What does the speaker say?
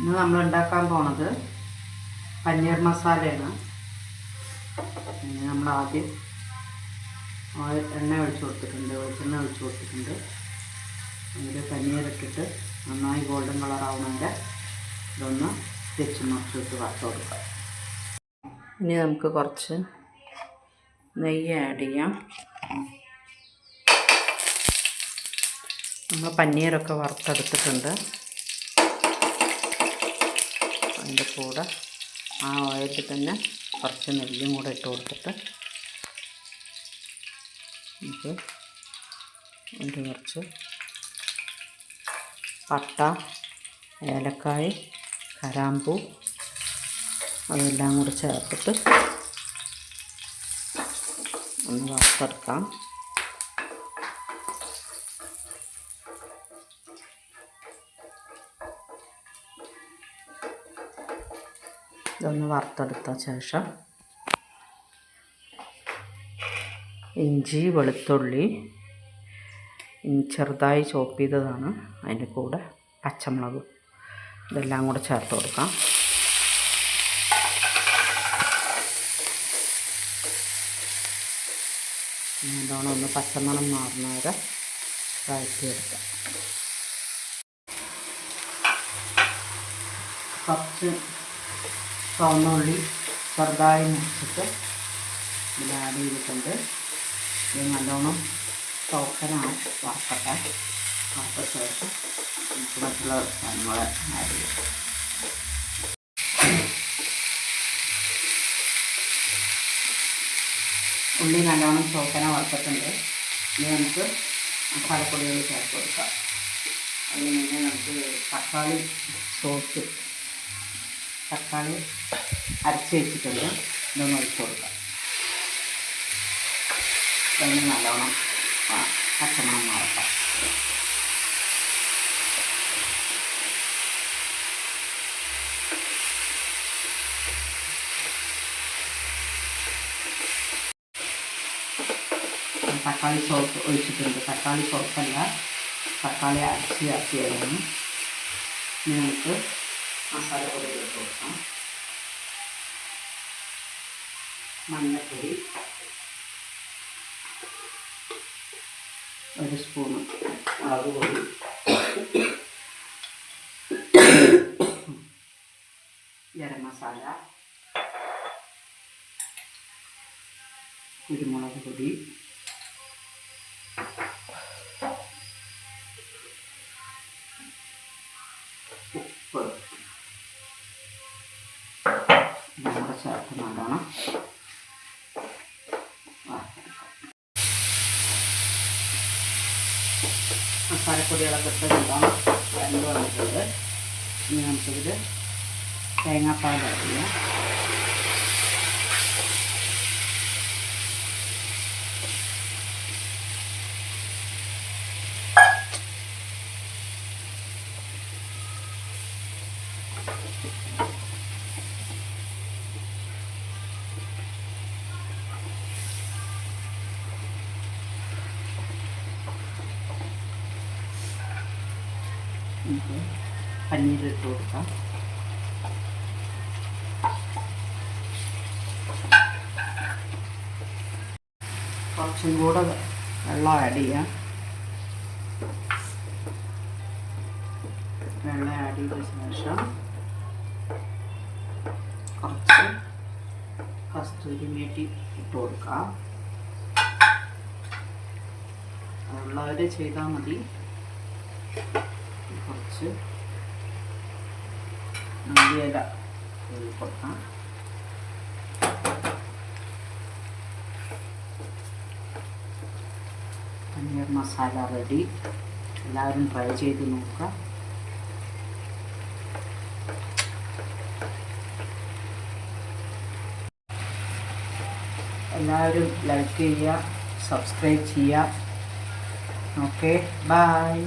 ഇന്ന് നമ്മൾ ഉണ്ടാക്കാൻ പോണത് പനീർ മസാലയാണ്. നമ്മൾ ആദ്യം എണ്ണ ഒഴിച്ചു കൊടുത്തിട്ടുണ്ട് വെളിച്ചെണ്ണ ഒഴിച്ചു കൊടുത്തിട്ടുണ്ട്. അതിൽ പനീർ ഇട്ടിട്ട് നന്നായി ഗോൾഡൻ കളർ ആവുന്നതിന്റെ ഇതൊന്ന് തിരിച്ച് മറിച്ചിട്ട് വറുത്ത് കൊടുക്കാം. ഇനി നമുക്ക് കുറച്ച് നെയ്യ് ആഡ് ചെയ്യാം. നമ്മൾ പനീറൊക്കെ വറുത്തെടുത്തിട്ടുണ്ട്. അതിന്റെ കൂടെ ആ ഓയിലിൽ തന്നെ കുറച്ച് നെല്ലും കൂടെ ഇട്ട് കൊടുത്തിട്ട് നമുക്ക് ഒരു കുറച്ച് പട്ട ഏലക്കായ് കരാമ്പൂ അതെല്ലാം കൂടി ചേർത്തിട്ട് ഒന്ന് വറുത്തെടുക്കാം. ഇതൊന്ന് വറുത്തെടുത്ത ശേഷം ഇഞ്ചി വെളുത്തുള്ളി ചെറുതായി ചോപ്പ് ചെയ്തതാണ് അതിന്റെ കൂടെ പച്ചമുളക് ഇതെല്ലാം കൂടെ ചേർത്ത് കൊടുക്കാം. നല്ലോണം ഒന്ന് പച്ചമണം മാറുന്ന വരെ വഴറ്റിയെടുക്കാം. കുറച്ച് ചുവന്നുള്ളി ചെറുതായി മുറിച്ചിട്ട് ഇതിൽ ആഡ് ചെയ്തിട്ടുണ്ട് ഇത് നല്ലോണം ടോക്കനാണ് വറുക്കട്ടെ വറുത്ത ശേഷം മറ്റുള്ള സാധനങ്ങൾ ആഡ് ചെയ്യും. ഉള്ളി നല്ലോണം ചോക്കന വറുത്തിട്ടുണ്ട് ഇനി നമുക്ക് മസാലപ്പൊടികൾ ചേർത്ത് കൊടുക്കാം. അതിന് മുന്നേ നമുക്ക് തക്കാളി സോസ് തക്കാളി അരച്ച് വെച്ചിട്ടുണ്ട്. ഇതൊന്ന് ഒഴിച്ച് കൊടുക്കാം. അതിന് നല്ലോണം പച്ചമണം മാറക്കാം തക്കാളി സോസ് ഒഴിച്ചിട്ടുണ്ട്. തക്കാളി സോസല്ല തക്കാളി അരച്ച് ചേർത്തിയായിരുന്നു നമുക്ക് മസാലപ്പൊടി ഇട്ട് കൊടുക്കാം മഞ്ഞൾപ്പൊടി ഒരു സ്പൂണ് മുളക് പൊടി. ഗരം മസാല. കുരുമുളക് പൊടി. മസാലപ്പൊടികളൊക്കെ ഇട്ട് നല്ലോണം വരണ്ട് വന്നിട്ടുണ്ട്. ഇനി നമുക്കിതിൽ തേങ്ങാപ്പാൽ ആഡ് ചെയ്യാം. നമുക്ക് പനീർ ഇട്ട് കൊടുക്കാം. കുറച്ചും കൂടെ വെള്ളം ആഡ് ചെയ്യാം. വെള്ളം ആഡ് ചെയ്ത ശേഷം കുറച്ച് കസ്തൂരി മേട്ടി ഇട്ട് കൊടുക്കാം. ഉള്ളവർ ചെയ്താൽ മതി. കുറച്ച് മല്ലിയില കൊടുക്കാം. പനീർ മസാല റെഡി എല്ലാവരും ട്രൈ ചെയ്ത് നോക്കുക. എല്ലാവരും ലൈക്ക് ചെയ്യുക സബ്സ്ക്രൈബ് ചെയ്യുക. Okay bye